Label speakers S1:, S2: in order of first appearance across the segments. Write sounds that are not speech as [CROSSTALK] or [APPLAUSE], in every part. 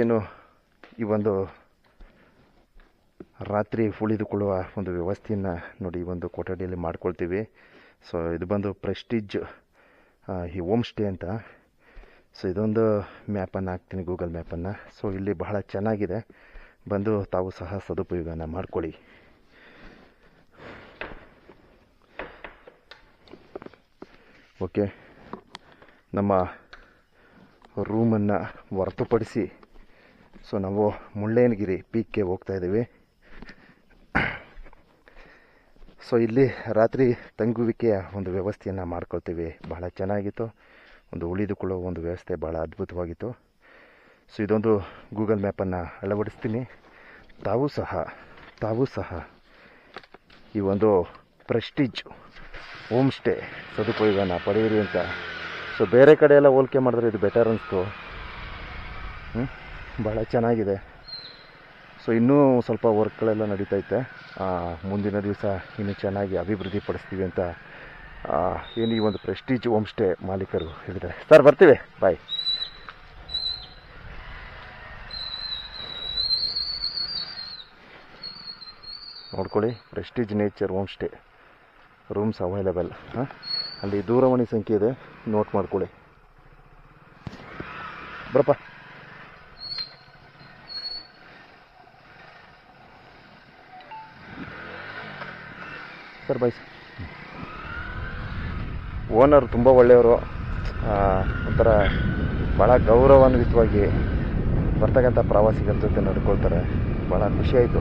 S1: ಏನು ಈ ಒಂದು ರಾತ್ರಿ ಉಳಿದುಕೊಳ್ಳುವ ಒಂದು ವ್ಯವಸ್ಥೆಯನ್ನು ನೋಡಿ ಈ ಒಂದು ಕೊಠಡಿಯಲ್ಲಿ ಮಾಡ್ಕೊಳ್ತೀವಿ. ಸೊ ಇದು ಬಂದು ಪ್ರೆಸ್ಟೀಜ್ ಈ ಹೋಮ್ ಸ್ಟೇ ಅಂತ. ಸೊ ಇದೊಂದು ಮ್ಯಾಪನ್ನು ಹಾಕ್ತೀನಿ ಗೂಗಲ್ ಮ್ಯಾಪನ್ನು ಸೊ ಇಲ್ಲಿ ಬಹಳ ಚೆನ್ನಾಗಿದೆ. ಬಂದು ತಾವು ಸಹ ಸದುಪಯೋಗನ ಮಾಡ್ಕೊಳ್ಳಿ. ಓಕೆ ನಮ್ಮ ರೂಮನ್ನು ಹೊರತುಪಡಿಸಿ. ಸೊ ನಾವು ಮುಳ್ಳಯ್ಯನಗಿರಿ ಪೀಕ್ಗೆ ಹೋಗ್ತಾ ಇದ್ದೀವಿ. ಸೊ ಇಲ್ಲಿ ರಾತ್ರಿ ತಂಗುವಿಕೆಯ ಒಂದು ವ್ಯವಸ್ಥೆಯನ್ನು ಮಾಡ್ಕೊಳ್ತೀವಿ. ಬಹಳ ಚೆನ್ನಾಗಿತ್ತು. ಒಂದು ಉಳಿದುಕೊಳ್ಳೋ ಒಂದು ವ್ಯವಸ್ಥೆ ಭಾಳ ಅದ್ಭುತವಾಗಿತ್ತು. ಸೊ ಇದೊಂದು ಗೂಗಲ್ ಮ್ಯಾಪನ್ನು ಅಳವಡಿಸ್ತೀನಿ. ತಾವು ಸಹ ತಾವು ಸಹ ಈ ಒಂದು ಪ್ರೆಸ್ಟೀಜ್, ಹೋಮ್ ಸ್ಟೇ ಸದುಪಯೋಗನ ಪಡೆಯಿರಿ ಅಂತ ಸೊ ಬೇರೆ ಕಡೆ ಎಲ್ಲ ಹೋಲಿಕೆ ಮಾಡಿದ್ರೆ ಇದು ಬೆಟರ್ ಅನಿಸ್ತು. ಭಾಳ ಚೆನ್ನಾಗಿದೆ. ಸೊ ಇನ್ನೂ ಸ್ವಲ್ಪ ವರ್ಕ್ಗಳೆಲ್ಲ ನಡೀತೈತೆ. ಮುಂದಿನ ದಿವಸ ಇನ್ನೂ ಚೆನ್ನಾಗಿ ಅಭಿವೃದ್ಧಿ ಪಡಿಸ್ತೀವಿ ಅಂತ ಏನು ಈ ಒಂದು ಪ್ರೆಸ್ಟೀಜ್ ಹೋಮ್ ಸ್ಟೇ ಮಾಲೀಕರು ಹೇಳಿದ್ದಾರೆ ಸರ್ ಬರ್ತೀವಿ. ಬಾಯ್ ನೋಡ್ಕೊಳ್ಳಿ Prestige Nature Home Stay rooms available ಹಾಂ? ಅಲ್ಲಿ ದೂರವಾಣಿ ಸಂಖ್ಯೆ ಇದೆ. ನೋಟ್ ಮಾಡ್ಕೊಳ್ಳಿ. ಬರಪ್ಪ. Sir bye sir. ಓನರ್ ತುಂಬ ಒಳ್ಳೆಯವರು. ಒಂಥರ ಭಾಳ ಗೌರವಾನ್ವಿತವಾಗಿ ಬರ್ತಕ್ಕಂಥ ಪ್ರವಾಸಿಗರ ಜೊತೆ ನಡ್ಕೊಳ್ತಾರೆ. ಭಾಳ ಖುಷಿಯಾಯಿತು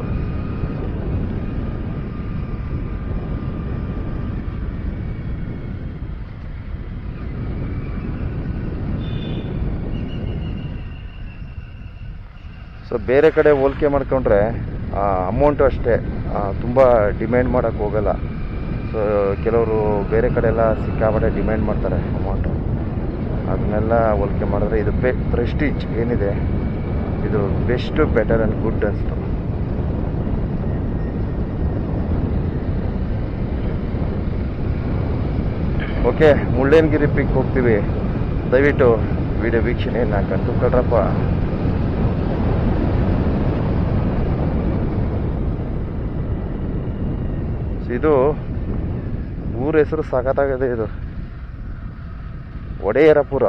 S1: ಸೊ ಬೇರೆ ಕಡೆ ಹೋಲಿಕೆ ಮಾಡ್ಕೊಂಡ್ರೆ ಅಮೌಂಟು ಅಷ್ಟೇ ತುಂಬ ಡಿಮ್ಯಾಂಡ್ ಮಾಡೋಕ್ಕೆ ಹೋಗಲ್ಲ. ಸೊ ಕೆಲವರು ಬೇರೆ ಕಡೆ ಎಲ್ಲ ಸಿಕ್ಕಾಪಟ್ಟೆ ಡಿಮ್ಯಾಂಡ್ ಮಾಡ್ತಾರೆ ಅಮೌಂಟು ಅದನ್ನೆಲ್ಲ ಹೋಲಿಕೆ ಮಾಡಿದ್ರೆ ಇದು ಬೆ ಪ್ರೆಸ್ಟೀಜ್ ಏನಿದೆ, ಇದು ಬೆಸ್ಟು ಬೆಟರ್ ಆ್ಯಂಡ್ ಗುಡ್ ಅನಿಸ್ತು ಓಕೆ ಮುಳ್ಳಯ್ಯನಗಿರಿ ಪಿಕ್ ಹೋಗ್ತೀವಿ. ದಯವಿಟ್ಟು ವಿಡಿಯೋ ವೀಕ್ಷಣೆಯನ್ನು ಕಂಡು ಇದು ಊರ ಹೆಸರು ಸಖತ್ತಾಗಿದೆ ಇದು. ಒಡೆಯರಪುರ.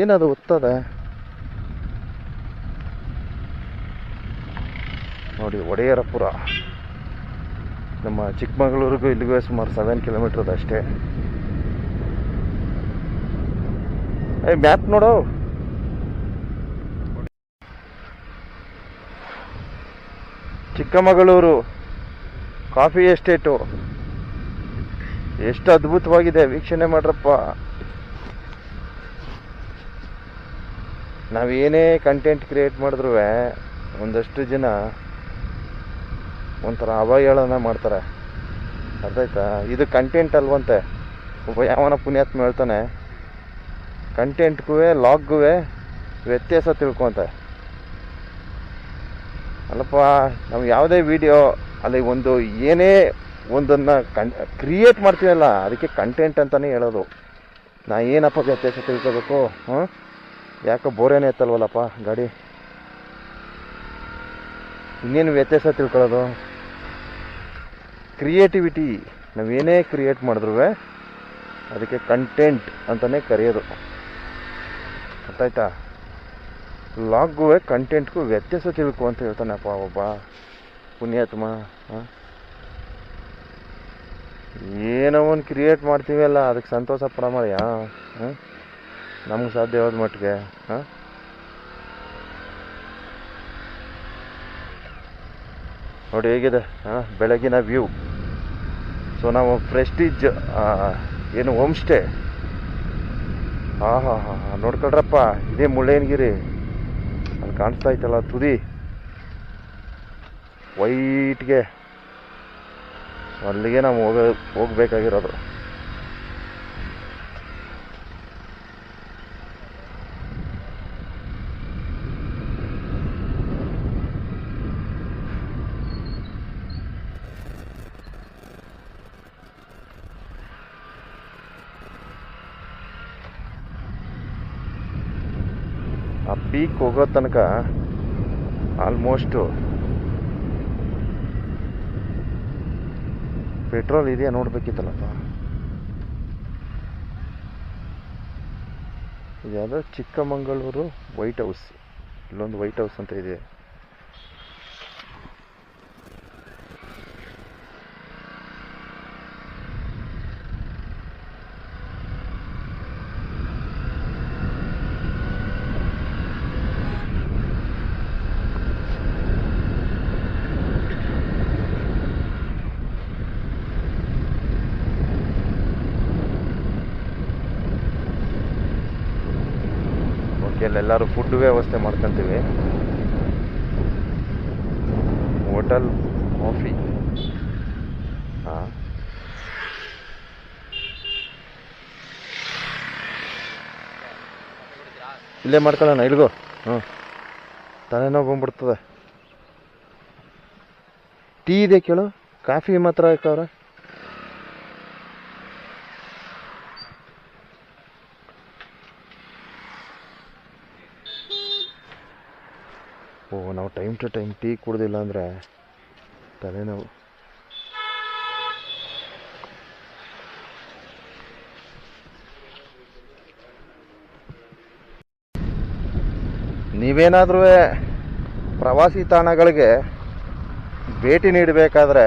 S1: ಏನದು ಒತ್ತದೆ? ನೋಡಿ, ಒಡೆಯರಪುರ. ನಮ್ಮ ಚಿಕ್ಕಮಗಳೂರಿಗೂ ಇಲ್ಲಿಗೂ ಸುಮಾರು ಸೆವೆನ್ ಕಿಲೋಮೀಟರ್ ಅಷ್ಟೇ. ಏ ಮ್ಯಾಪ್ ನೋಡು. Chikkamagaluru coffee estate. ಎಷ್ಟು ಅದ್ಭುತವಾಗಿದೆ, ವೀಕ್ಷಣೆ ಮಾಡ್ರಪ್ಪ. ನಾವೇನೇ ಕಂಟೆಂಟ್ ಕ್ರಿಯೇಟ್ ಮಾಡಿದ್ರೂ ಒಂದಷ್ಟು ಜನ ಒಂಥರ ಅವಹೇಳನ ಮಾಡ್ತಾರೆ. ಅರ್ಥ ಆಯ್ತಾ? ಇದು ಕಂಟೆಂಟ್ ಅಲ್ವಂತೆ. ಒಬ್ಬ ಯಾವನ ಪುಣ್ಯಾತ್ಮ ಹೇಳ್ತಾನೆ ಕಂಟೆಂಟ್ಗೂ ಲಾಗ್ಗೂ ವ್ಯತ್ಯಾಸ ತಿಳ್ಕೊಂತೆ. ಅಲ್ಲಪ್ಪ ನಾವು ಯಾವುದೇ ವಿಡಿಯೋ ಅಲ್ಲಿ ಒಂದು ಏನೇ ಒಂದನ್ನು ಕನ್ ಕ್ರಿಯೇಟ್ ಮಾಡ್ತೀವಲ್ಲ ಅದಕ್ಕೆ ಕಂಟೆಂಟ್ ಅಂತಲೇ ಹೇಳೋದು. ನಾ ಏನಪ್ಪ ವ್ಯತ್ಯಾಸ ತಿಳ್ಕೋಬೇಕು, ಹ್ಞೂ? ಯಾಕೆ ಬೋರೇನೇ ಎತ್ತಲ್ವಲ್ಲಪ್ಪ ಗಾಡಿ? ಇನ್ನೇನು ವ್ಯತ್ಯಾಸ ತಿಳ್ಕೊಳ್ಳೋದು? ಕ್ರಿಯೇಟಿವಿಟಿ ನಾವೇನೇ ಕ್ರಿಯೇಟ್ ಮಾಡಿದ್ರು ಅದಕ್ಕೆ ಕಂಟೆಂಟ್ ಅಂತಲೇ ಕರೆಯೋದು. ಗೊತ್ತಾಯ್ತಾ ಲಾಗ್ಗೂ ಕಂಟೆಂಟ್ಗೂ ವ್ಯತ್ಯಾಸ ತಿಳ್ಕೊ ಅಂತ ಹೇಳ್ತಾನಪ್ಪ ಒಬ್ಬ ಪುಣ್ಯಾತ್ಮ ಏನೋ ಒಂದು ಕ್ರಿಯೇಟ್ ಮಾಡ್ತೀವಲ್ಲ ಅದಕ್ಕೆ ಸಂತೋಷ ಪಡಮಯ್ಯ ಹಾಂ ನಮ್ಗೆ ಸಾಧ್ಯವಾದ ಮಟ್ಟಿಗೆ ಹಾಂ ನೋಡಿ ಹೇಗಿದೆ ಹಾಂ ಬೆಳಗಿನ ವ್ಯೂ ಸೊ ನಾವು ಪ್ರೆಸ್ಟೀಜ್ ಏನು ಹೋಮ್ ಸ್ಟೇ ಹಾಂ ಹಾಂ ಹಾಂ ಹಾಂ ನೋಡ್ಕೊಳ್ರಪ್ಪ, ಇದೇ ಮುಳ್ಳಯ್ಯನಗಿರಿ. ಕಾಣಿಸ್ತಾ ಇತ್ತಲ್ಲ ತುದಿ? ವೈಟ್ಗೆ ಅಲ್ಲಿಗೆ ನಾವು ಹೋಗ ಹೋಗ್ಬೇಕಾಗಿರೋದು. ಪೀಕ್ ಹೋಗೋ ತನಕ ಆಲ್ಮೋಸ್ಟು ಪೆಟ್ರೋಲ್ ಇದೆಯಾ ನೋಡ್ಬೇಕಿತ್ತಲ್ಲಪ್ಪ. ಇದ್ಯಾವುದೋ ಚಿಕ್ಕಮಗಳೂರು ವೈಟ್ ಹೌಸ್ ಇಲ್ಲೊಂದು ವೈಟ್ ಹೌಸ್ ಅಂತ ಇದೆ ಓಕೆ ಅಲ್ಲೆಲ್ಲರೂ ಫುಡ್ ವ್ಯವಸ್ಥೆ ಮಾಡ್ಕೊಂತೀವಿ. ಹೋಟೆಲ್ ಕಾಫಿ ಹಾಂ. ಇಲ್ಲೇ ಮಾಡ್ಕೊಳ್ಳೋಣ, ಇಲ್ಗೋ. ಹ್ಞೂ ತಲೆನೋವು ಬಂದ್ಬಿಡ್ತದೆ. ಟೀ ಇದೆ ಕೇಳು. ಕಾಫಿ ಮಾತ್ರ ಹಾಕವ್ರೆ ಓ, ನಾವು ಟೈಮ್ ಟು ಟೈಮ್ ಟೀ ಕುಡ್ದಿಲ್ಲ ಅಂದರೆ ತಲೆನೋವು. ನೀವೇನಾದ್ರೂ ಪ್ರವಾಸಿ ತಾಣಗಳಿಗೆ ಭೇಟಿ ನೀಡಬೇಕಾದ್ರೆ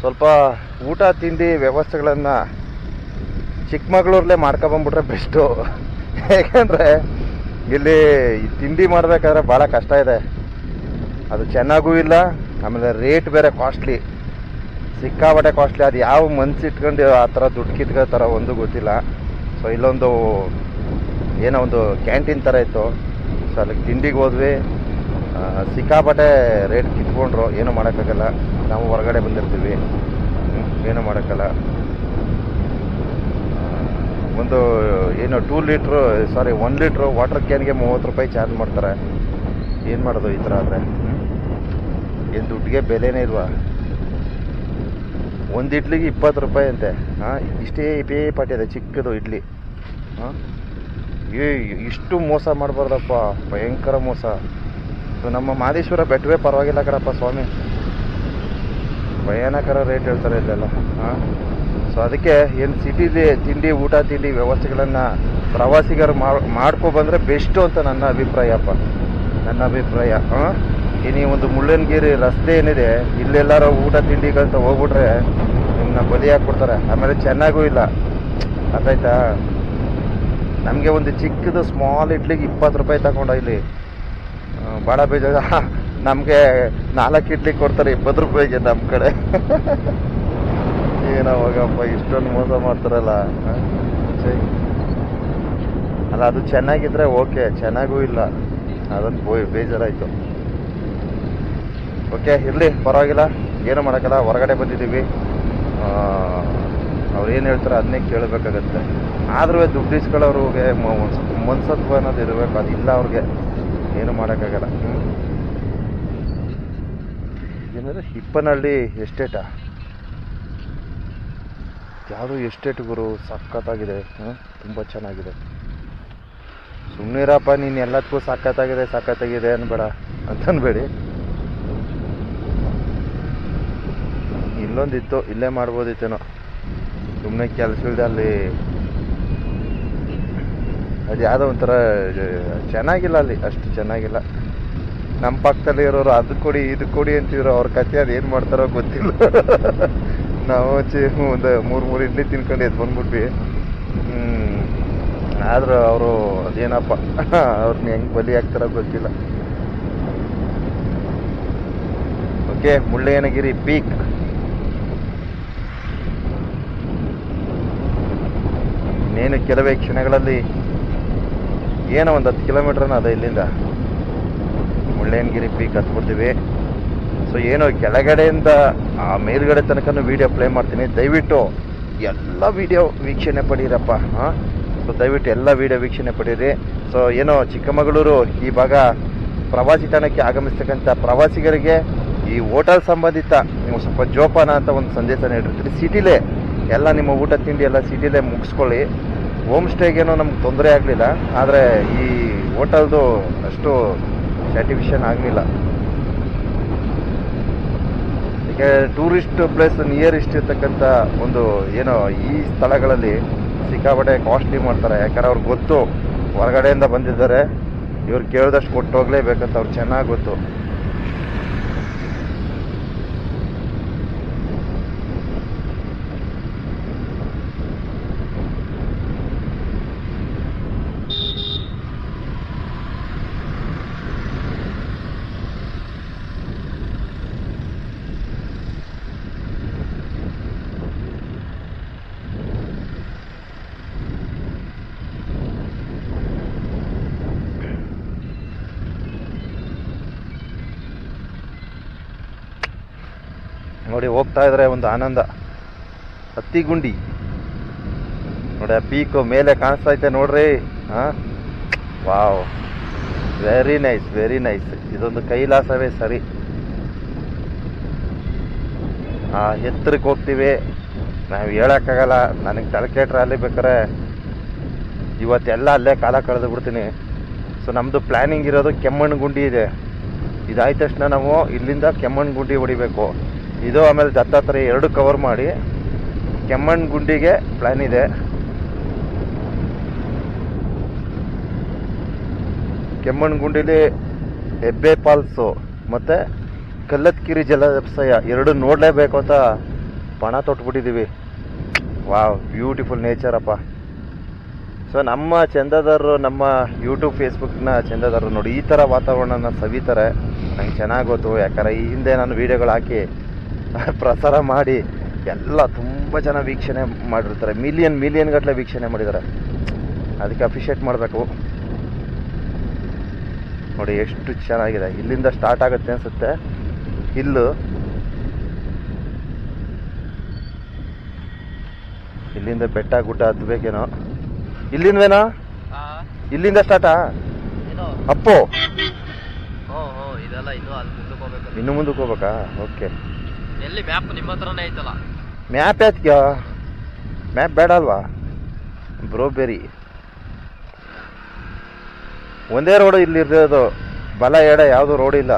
S1: ಸ್ವಲ್ಪ ಊಟ ತಿಂಡಿ ವ್ಯವಸ್ಥೆಗಳನ್ನು ಚಿಕ್ಕಮಗಳೂರಲ್ಲೇ ಮಾಡ್ಕೊಬಂದ್ಬಿಟ್ರೆ ಬೆಸ್ಟು. [LAUGHS] ಯಾಕೆಂದರೆ ಇಲ್ಲಿ ತಿಂಡಿ ಮಾಡಬೇಕಾದ್ರೆ ಭಾಳ ಕಷ್ಟ ಇದೆ. ಅದು ಚೆನ್ನಾಗೂ ಇಲ್ಲ, ಆಮೇಲೆ ರೇಟ್ ಬೇರೆ ಕಾಸ್ಟ್ಲಿ ಸಿಕ್ಕಾಪಟ್ಟೆ ಕಾಸ್ಟ್ಲಿ ಅದು ಯಾವ ಮನ್ಸು ಇಟ್ಕೊಂಡು ಆ ಥರ ದುಡ್ಡು ಕಿತ್ಕೋತಾರ ಒಂದು ಗೊತ್ತಿಲ್ಲ. ಸೊ ಇಲ್ಲೊಂದು ಏನೋ ಒಂದು ಕ್ಯಾಂಟೀನ್ ಥರ ಇತ್ತು. ಸೊ ಅಲ್ಲಿಗೆ ತಿಂಡಿಗೆ ಹೋದ್ವಿ. ಸಿಕ್ಕಾಪಟ್ಟೆ ರೇಟ್ ಕಿತ್ಕೊಂಡ್ರು. ಏನೂ ಮಾಡೋಕ್ಕಾಗಲ್ಲ. ನಾವು ಹೊರಗಡೆ ಬಂದಿರ್ತೀವಿ. ಏನು ಮಾಡೋಕ್ಕಲ್ಲ ಒಂದು, ಏನು two litre sorry one litre water ಕ್ಯಾನ್ಗೆ ಮೂವತ್ತು ರೂಪಾಯಿ ಚಾರ್ಜ್ ಮಾಡ್ತಾರೆ. ಏನು ಮಾಡೋದು ಈ ಥರ ಆದರೆ? ಏನು ದುಡ್ಡಿಗೆ ಬೆಲೆನೇ ಇಲ್ವಾ? ಒಂದು ಇಡ್ಲಿಗೆ ಇಪ್ಪತ್ತು ರೂಪಾಯಿ ಅಂತೆ. ಹಾಂ, ಇಷ್ಟೇ ಪೇ ಪಾಟಿ ಇದೆ, ಚಿಕ್ಕದು ಇಡ್ಲಿ. ಹಾಂ? ಏ, ಇಷ್ಟು ಮೋಸ ಮಾಡಬಾರ್ದಪ್ಪ, ಭಯಂಕರ ಮೋಸ. ಇದು ನಮ್ಮ ಮಾದೇಶ್ವರ ಬೆಟ್ಟವೇ ಪರವಾಗಿಲ್ಲ ಕಣಪ್ಪ ಸ್ವಾಮಿ. ಭಯಾನಕರ ರೇಟ್ ಹೇಳ್ತಾರೆ ಇಲ್ಲೆಲ್ಲ. ಹಾಂ? ಸೊ ಅದಕ್ಕೆ ಏನು ಸಿಟಿಲಿ ತಿಂಡಿ, ಊಟ ತಿಂಡಿ ವ್ಯವಸ್ಥೆಗಳನ್ನು ಪ್ರವಾಸಿಗರು ಮಾಡ್ಕೊ ಬಂದರೆ ಬೆಸ್ಟು ಅಂತ ನನ್ನ ಅಭಿಪ್ರಾಯಪ್ಪ ನನ್ನ ಅಭಿಪ್ರಾಯ ಇನ್ನು ಈ ಒಂದು ಮುಳ್ಳನಗಿರಿ ರಸ್ತೆ ಏನಿದೆ, ಇಲ್ಲೆಲ್ಲಾರ ಊಟ ತಿಂಡಿಗಳಂತ ಹೋಗ್ಬಿಟ್ರೆ ನಿಮ್ಮನ್ನ ಬಲಿ ಹಾಕ್ಬಿಡ್ತಾರೆ. ಆಮೇಲೆ ಚೆನ್ನಾಗೂ ಇಲ್ಲ. ಅದಾಯ್ತಾ? ನಮಗೆ ಒಂದು ಚಿಕ್ಕದು ಸ್ಮಾಲ್ ಇಡ್ಲಿಗೆ ಇಪ್ಪತ್ತು ರೂಪಾಯಿ ತಗೊಂಡ ಇಲ್ಲಿ ಭಾಳ ಬೇಜಾರ. [LAUGHS] ನಮಗೆ ನಾಲ್ಕು ಇಡ್ಲಿ ಕೊಡ್ತಾರೆ, ಇಪ್ಪತ್ತು ರೂಪಾಯಿಗೆ ನಮ್ಮ ಕಡೆ. [LAUGHS] ಏನೋ ಹೋಗಪ್ಪ ಇಷ್ಟೊಂದು ಮೋಸ ಮಾಡ್ತಾರಲ್ಲ. ಅಲ್ಲ, ಅದು ಚೆನ್ನಾಗಿದ್ರೆ ಓಕೆ, ಚೆನ್ನಾಗೂ ಇಲ್ಲ. ಅದೊಂದು ಬೇಜಾರಾಯಿತು. ಓಕೆ, ಇರಲಿ, ಪರವಾಗಿಲ್ಲ. ಏನು ಮಾಡೋಕ್ಕಲ್ಲ ಹೊರಗಡೆ ಬಂದಿದ್ದೀವಿ. ಅವ್ರು ಏನು ಹೇಳ್ತಾರೆ ಅದನ್ನೇ ಕೇಳಬೇಕಾಗತ್ತೆ. ಆದ್ರೂ ದುಡ್ಡು ಇಸ್ಕೊಳ್ಳೋರಿಗೆ ಮನ್ಸತ್ವ ಅನ್ನೋದು ಇರಬೇಕು ಅದು ಇಲ್ಲ ಅವ್ರಿಗೆ. ಏನು ಮಾಡೋಕ್ಕಾಗಲ್ಲ. ಏನಂದ್ರೆ ಹಿಪ್ಪನಹಳ್ಳಿ ಎಸ್ಟೇಟಾ? ಯಾವುದು ಎಸ್ಟೇಟ್ ಗುರು, ಸಖತ್ತಾಗಿದೆ. ತುಂಬ ಚೆನ್ನಾಗಿದೆ. ಸುಮ್ಮನಿರಪ್ಪ ನೀನು ಎಲ್ಲದಕ್ಕೂ ಸಖತ್ತಾಗಿದೆ ಸಖತ್ತಾಗಿದೆ ಅನ್ಬೇಡ ಅಂತನ್ಬೇಡಿ ಇಲ್ಲೊಂದಿತ್ತು, ಇಲ್ಲೇ ಮಾಡ್ಬೋದಿತ್ತೇನೋ. ಸುಮ್ಮನೆ ಇಲ್ಲದೆ ಅಲ್ಲಿ. ಅದು ಯಾವುದೋ ಒಂಥರ ಚೆನ್ನಾಗಿಲ್ಲ ಅಲ್ಲಿ, ಅಷ್ಟು ಚೆನ್ನಾಗಿಲ್ಲ. ನಮ್ಮ ಪಕ್ಕದಲ್ಲಿ ಇರೋರು ಅದು ಕೊಡಿ, ಇದು ಕೊಡಿ ಅಂತಿದ್ರು, ಅವ್ರ ಕತೆ ಅದು ಏನು ಮಾಡ್ತಾರೋ ಗೊತ್ತಿಲ್ಲ. [LAUGHS] ನಾವು ಚಿ ಒಂದು ಮೂರು ಮೂರು ಇಡ್ಲಿ ತಿನ್ಕೊಂಡು ಎದ್ದು ಬಂದ್ಬಿಟ್ವಿ. ಆದ್ರೂ ಅವರು ಅದೇನಪ್ಪ [LAUGHS] ಅವ್ರನ್ನ ಹೆಂಗೆ ಬಲಿ ಆಗ್ತಾರ ಗೊತ್ತಿಲ್ಲ. Okay, Mullayanagiri peak. ಇನ್ನೇನು ಕೆಲವೇ ಕ್ಷಣಗಳಲ್ಲಿ ಏನೋ ಒಂದು ಹತ್ತು ಕಿಲೋಮೀಟ್ರನ ಅದ ಇಲ್ಲಿಂದ. ಮುಳ್ಳಯ್ಯನಗಿರಿ ಪೀಕ್ ಹತ್ಬಿಡ್ತೀವಿ. ಸೊ ಏನೋ ಕೆಳಗಡೆಯಿಂದ ಆ ಮೇಲ್ಗಡೆ ತನಕನೂ ವಿಡಿಯೋ ಪ್ಲೇ ಮಾಡ್ತೀನಿ. ದಯವಿಟ್ಟು ಎಲ್ಲ ವಿಡಿಯೋ ವೀಕ್ಷಣೆ ಪಡೀರಪ್ಪ, ಹಾಂ? ಸೊ ದಯವಿಟ್ಟು ಎಲ್ಲ ವಿಡಿಯೋ ವೀಕ್ಷಣೆ ಪಡೀರಿ. ಸೊ ಏನೋ ಚಿಕ್ಕಮಗಳೂರು ಈ ಭಾಗ ಪ್ರವಾಸಿ ತಾಣಕ್ಕೆ ಆಗಮಿಸ್ತಕ್ಕಂಥ ಪ್ರವಾಸಿಗರಿಗೆ ಈ ಹೋಟೆಲ್ ಸಂಬಂಧಿತ ನೀವು ಸ್ವಲ್ಪ ಜೋಪಾನ ಅಂತ ಒಂದು ಸಂದೇಶ ನೀಡಿರ್ತೀರಿ. ಸಿಟಿಲೇ ಎಲ್ಲ ನಿಮ್ಮ ಊಟ ತಿಂಡಿ ಎಲ್ಲ ಸಿಟಿಲೇ ಮುಗಿಸ್ಕೊಳ್ಳಿ. ಹೋಮ್ ಸ್ಟೇಗೇನೋ ನಮ್ಗೆ ತೊಂದರೆ ಆಗಲಿಲ್ಲ. ಆದರೆ ಈ ಹೋಟೆಲ್ದು ಅಷ್ಟು ಸ್ಯಾಟಿಸ್ಫ್ಯಾಕ್ಷನ್ ಆಗಲಿಲ್ಲ. ಟೂರಿಸ್ಟ್ ಪ್ಲೇಸ್ ನಿಯರೆಸ್ಟ್ ಇರ್ತಕ್ಕಂಥ ಒಂದು ಏನೋ ಈ ಸ್ಥಳಗಳಲ್ಲಿ ಸಿಕ್ಕಾಪಟ್ಟೆ ಕಾಸ್ಟ್ಲಿ ಮಾಡ್ತಾರೆ. ಯಾಕಂದ್ರೆ ಅವ್ರಿಗೆ ಗೊತ್ತು, ಹೊರಗಡೆಯಿಂದ ಬಂದಿದ್ದಾರೆ. ಇವ್ರು ಕೇಳಿದಷ್ಟು ಕೊಟ್ಟು ಹೋಗ್ಲೇಬೇಕಂತ ಅವ್ರಿಗೆ ಚೆನ್ನಾಗಿ ಗೊತ್ತು. ನೋಡಿ ಹೋಗ್ತಾ ಇದ್ರೆ ಒಂದು ಆನಂದ. ಹತ್ತಿಗುಂಡಿ. ನೋಡಿ ಆ ಪೀಕು ಮೇಲೆ ಕಾಣಿಸ್ತಾ ಐತೆ ನೋಡ್ರಿ. ಹಾ? Wow. Very nice very nice ಇದೊಂದು ಕೈಲಾಸವೇ ಸರಿ. ಆ ಎತ್ತರಕ್ಕೆ ಹೋಗ್ತೀವಿ. ನಾವು ಹೇಳೋಕ್ಕಾಗಲ್ಲ. ನನಗೆ ತಳಕೇಟ್ರೆ ಅಲ್ಲಿ ಬೇಕಾರೆ ಇವತ್ತೆಲ್ಲ ಅಲ್ಲೇ ಕಾಲ ಕಳೆದು ಬಿಡ್ತೀನಿ. ಸೊ ನಮ್ಮದು ಪ್ಲ್ಯಾನಿಂಗ್ ಇರೋದು ಕೆಮ್ಮಣ್ಣು ಗುಂಡಿ ಇದೆ. ಇದಾದ ತಕ್ಷಣ ನಾವು ಇಲ್ಲಿಂದ ಕೆಮ್ಮಣ್ಣು ಗುಂಡಿ ಹೊಡಿಬೇಕು. ಇದು ಆಮೇಲೆ ದತ್ತಾತ್ರೇಯ ಎರಡು ಕವರ್ ಮಾಡಿ. ಕೆಮ್ಮಣ್ಣಗುಂಡಿಗೆ ಪ್ಲಾನ್ ಇದೆ. ಕೆಮ್ಮಣ್ಣಗುಂಡಿಲಿ ಹೆಬ್ಬೆ ಫಾಲ್ಸು ಮತ್ತು ಕಲ್ಲತ್ಕಿರಿ ಜಲಾಶಯ ಎರಡು ನೋಡಲೇಬೇಕು ಅಂತ ಪಣ ತೊಟ್ಬಿಟ್ಟಿದ್ದೀವಿ ವಾವ್ ಬ್ಯೂಟಿಫುಲ್ ನೇಚರಪ್ಪ ಸೊ ನಮ್ಮ ಚಂದದಾರರು, ನಮ್ಮ ಯೂಟ್ಯೂಬ್ ಫೇಸ್ಬುಕ್ನ ಚಂದದಾರರು ನೋಡಿ, ಈ ಥರ ವಾತಾವರಣನ ಸವಿತಾರೆ. ನಂಗೆ ಚೆನ್ನಾಗಿ ಗೊತ್ತು, ಯಾಕಂದರೆ ಈ ಹಿಂದೆ ನಾನು ವೀಡಿಯೋಗಳು ಹಾಕಿ [LAUGHS] ಪ್ರಸಾರ ಮಾಡಿ ಎಲ್ಲ ತುಂಬ ಜನ ವೀಕ್ಷಣೆ ಮಾಡಿರ್ತಾರೆ. ಮಿಲಿಯನ್ ಮಿಲಿಯನ್ ಗಟ್ಟಲೆ ವೀಕ್ಷಣೆ ಮಾಡಿದ್ದಾರೆ ಅದಕ್ಕೆ ಅಪ್ರಿಷಿಯೇಟ್ ಮಾಡಬೇಕು. ನೋಡಿ ಎಷ್ಟು ಚೆನ್ನಾಗಿದೆ. ಇಲ್ಲಿಂದ ಸ್ಟಾರ್ಟ್ ಆಗುತ್ತೆ ಅನಿಸುತ್ತೆ. ಇಲ್ಲು. ಇಲ್ಲಿಂದ ಬೆಟ್ಟ ಗುಡ್ಡ ಹತ್ಬೇಕೇನೋ. ಇಲ್ಲಿಂದವೇನೋ? ಇಲ್ಲಿಂದ ಸ್ಟಾರ್ಟಾ ಅಪ್ಪು. ಇನ್ನು ಮುಂದಕ್ಕೆ ಹೋಗ್ಬೇಕಾ ಓಕೆ
S2: ಎಲ್ಲಿ ಮ್ಯಾಪ್ ನಿಮ್ಮ ಹತ್ರನೇ ಐತಲ್ಲ?
S1: ಮ್ಯಾಪ್ ಯಾತ್ಗ? ಮ್ಯಾಪ್ ಬೇಡ ಅಲ್ವಾ? ಬ್ರೋಬೆರಿ ಒಂದೇ ರೋಡ್ ಇಲ್ಲಿ ಇರೋದು ಬಲ ಎಡ, ಯಾವುದು ರೋಡ್ ಇಲ್ಲ.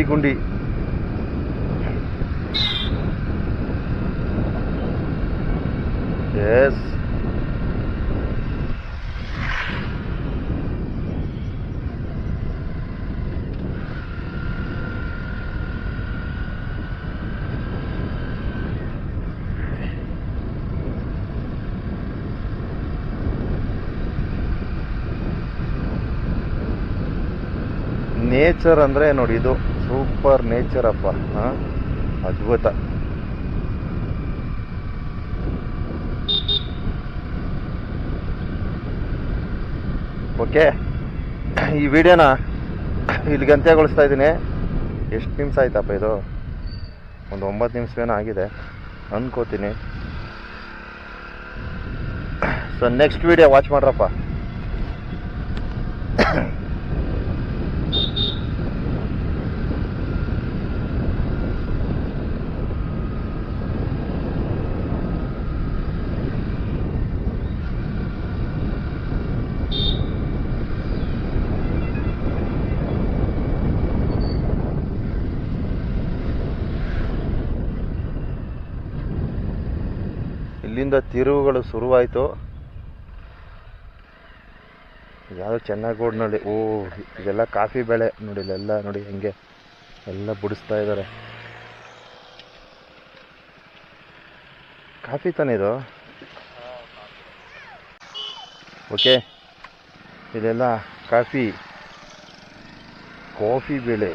S1: ಹತ್ತಿಗುಂಡಿ ಎಸ್ ನೇಚರ್ ಅಂದ್ರೆ ನೋಡಿ ಇದು. ಸೂಪರ್ ನೇಚರ್ ಅಪ್ಪ. ಅದ್ಭುತ. ಓಕೆ ಈ ವಿಡಿಯೋನ ಇಲ್ಲಿ ಗಂತೆಗೊಳಿಸ್ತಾ ಇದ್ದೀನಿ. ಎಷ್ಟು ನಿಮಿಷ ಆಯ್ತಪ್ಪ ಇದು? ಒಂದು ಒಂಬತ್ತು ನಿಮಿಷವೇನೋ ಆಗಿದೆ. ಅಂದ್ಕೋತೀನಿ ಸೊ ನೆಕ್ಸ್ಟ್ ವಿಡಿಯೋ ವಾಚ್ ಮಾಡ್ರಪ್ಪ. ಇಲ್ಲಿಂದ ತಿರುವುಗಳು ಶುರುವಾಯಿತು. ಯಾವುದೋ ನೋಡಿ ಓ, ಇದೆಲ್ಲ ಕಾಫಿ ಬೆಳೆ ನೋಡಿ ಇಲ್ಲೆಲ್ಲ ನೋಡಿ ಹೆಂಗೆ ಎಲ್ಲ ಬಿಡಿಸ್ತಾ ಇದ್ದಾರೆ ಕಾಫಿ ತಾನೇ ಇದು? ಓಕೆ, ಇದೆಲ್ಲ ಕಾಫಿ ಕಾಫಿ ಬೆಳೆ.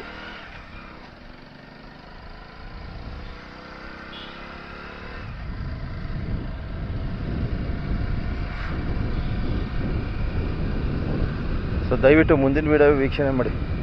S1: ದಯವಿಟ್ಟು ಮುಂದಿನ ವಿಡಿಯೋ ವೀಕ್ಷಣೆ ಮಾಡಿ.